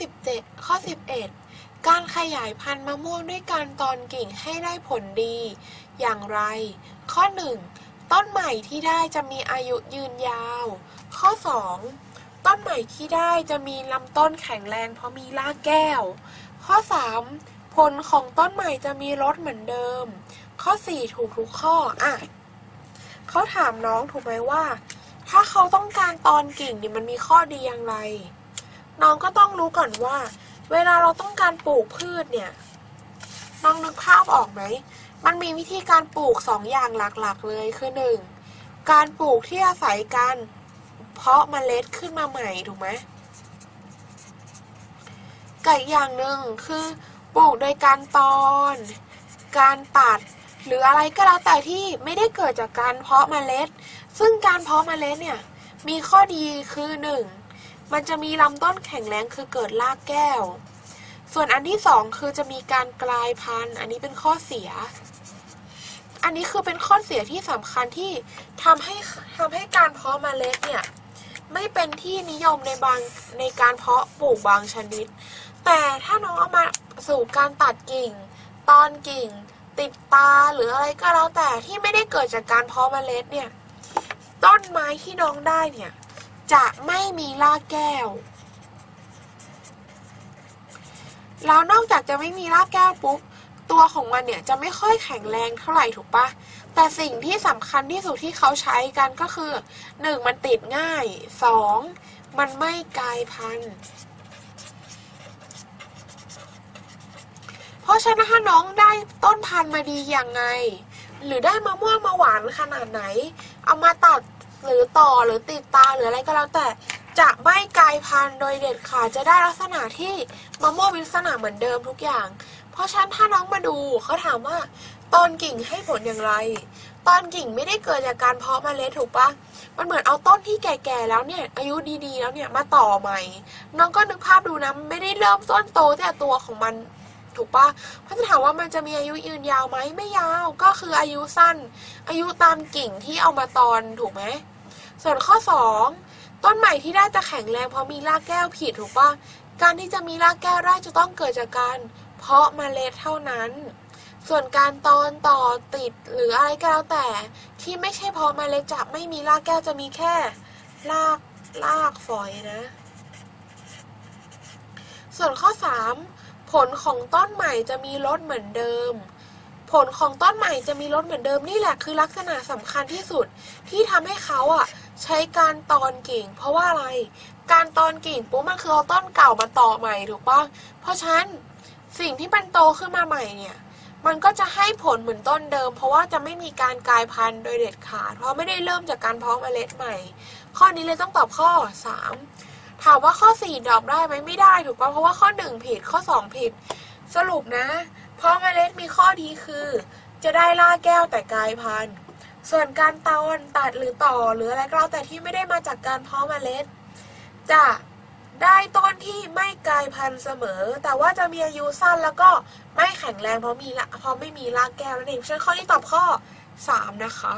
17ข้อ 11 การขยายพันธุ์มะม่วงด้วยการตอนกิ่งให้ได้ผลดี อย่างไร ข้อ 1 ต้นใหม่ที่ได้จะมีอายุยืนยาว ข้อ 2 ต้นใหม่ที่ได้จะมีลำต้นแข็งแรงเพราะมีรากแก้ว ข้อ 3 ผลของต้นใหม่จะมีรสเหมือนเดิม ข้อ 4 ถูกทุกข้ออะเขาถามน้องถูกไหมว่า ถ้าเขาต้องการตอนกิ่งนี่มันมีข้อดีอย่างไร น้องก็ต้องรู้ก่อนว่า เวลาเราต้องการปลูกพืชเนี่ย น้องนึกภาพออกไหม มันมีวิธีการปลูกสองอย่างหลักๆเลยคือหนึ่งการปลูกที่อาศัยการเพาะเมล็ดขึ้นมาใหม่ถูกไหมกับอีกอย่างหนึ่งคือปลูกโดยการตอน การตัด หรืออะไรก็แล้วแต่ที่ไม่ได้เกิดจากการเพาะเมล็ด ซึ่งการเพาะเมล็ดเนี่ยมีข้อดีคือหนึ่ง มันจะมีลำต้นแข็งแรงคือเกิดรากแก้ว ส่วนอันที่สองคือจะมีการกลายพันธุ์ อันนี้เป็นข้อเสีย อันนี้คือเป็นข้อเสียที่สำคัญที่ทำให้ทำให้การเพาะเมล็ดเนี่ยไม่เป็นที่นิยมในบางในการเพาะปลูกบางชนิด แต่ถ้าน้องเอามาสู่การตัดกิ่ง ตอนกิ่ง ติดตาหรืออะไรก็แล้วแต่ที่ไม่ได้เกิดจากการเพาะเมล็ดเนี่ย ต้นไม้ที่น้องได้เนี่ย จะไม่มีรากแก้ว แล้วนอกจากจะไม่มีรากแก้วปุ๊บ ตัวของมันเนี่ยจะไม่ค่อยแข็งแรงเท่าไหร่ถูกปะแต่สิ่งที่สำคัญที่สุดที่เขาใช้กันก็คือ 1. มันติดง่าย 2. มันไม่กลายพันธุ์ เพราะฉะนั้นถ้าน้องได้ต้นพันธุ์มาดีอย่างไง หรือได้มะม่วงมาหวานขนาดไหน เอามาตัด หรือต่อหรือติดตาหรืออะไรก็แล้วแต่จะไม่กลายพันธุ์โดยเด็ดขาดจะได้ลักษณะที่มะม่วงมีลักษณะเหมือนเดิมทุกอย่าง เพราะฉะนั้นถ้าน้องมาดูเขาถามว่าตอนกิ่งให้ผลอย่างไร ตอนกิ่งไม่ได้เกิดจากการเพาะเมล็ดถูกปะมันเหมือนเอาต้นที่แก่ๆแล้วเนี่ย อายุดีๆแล้วเนี่ยมาต่อใหม่ น้องก็นึกภาพดูนะไม่ได้เริ่มต้นโตแต่ตัวของมัน ถูกปะเพราะจะถามว่ามันจะมีอายุยืนยาวไหมไม่ยาว ก็คืออายุสั้น อายุตามกิ่งที่เอามาตอนถูกไหม ส่วนข้อสองต้นใหม่ที่ได้จะแข็งแรงเพราะมีรากแก้วผิดถูกปะการที่จะมีรากแก้วได้จะต้องเกิดจากการ เพาะเมล็ดเท่านั้น ส่วนการตอนต่อติดหรืออะไรก็แล้วแต่ ที่ไม่ใช่เพาะเมล็ดจะไม่มีรากแก้วจะมีแค่รากรากฝอยนะ ส่วนข้อ 3 ผลของต้นใหม่จะมีรสเหมือนเดิม ผลของต้นใหม่จะมีรสเหมือนเดิมนี่แหละคือลักษณะสำคัญที่สุด ที่ทำให้เขาอะใช้การตอนกิ่ง เพราะว่าอะไร การตอนกิ่งปุ๊บมันคือเอาต้นเก่ามาต่อใหม่ถูกปะเพราะฉะนั้นสิ่งที่มันโตขึ้นมาใหม่เนี่ยมันก็จะให้ผลเหมือนต้นเดิม เพราะว่าจะไม่มีการกลายพันธุ์โดยเด็ดขาด เพราะไม่ได้เริ่มจากการเพาะเมล็ดใหม่ ข้อนี้เลยต้องตอบข้อ 3 ถามว่าข้อ4ตอบได้ไหมไม่ได้ถูกป่ะเพราะว่าข้อ 1 ผิดข้อ 2 ผิด สรุปนะ เพราะเมล็ดมีข้อดีคือ จะได้ล่าแก้วแต่กลายพันธุ์ ส่วนการตอนตัดหรือต่อหรืออะไรก็แล้วแต่ที่ไม่ได้มาจากการเพาะเมล็ด จะได้ต้นที่ไม่กลายพันธุ์เสมอ แต่ว่าจะมีอายุสั้นแล้วก็ไม่แข็งแรงเพราะมีละเพราะไม่มีรากแก้วนั่นเองฉันข้อที่ตอบข้อ 3 นะคะ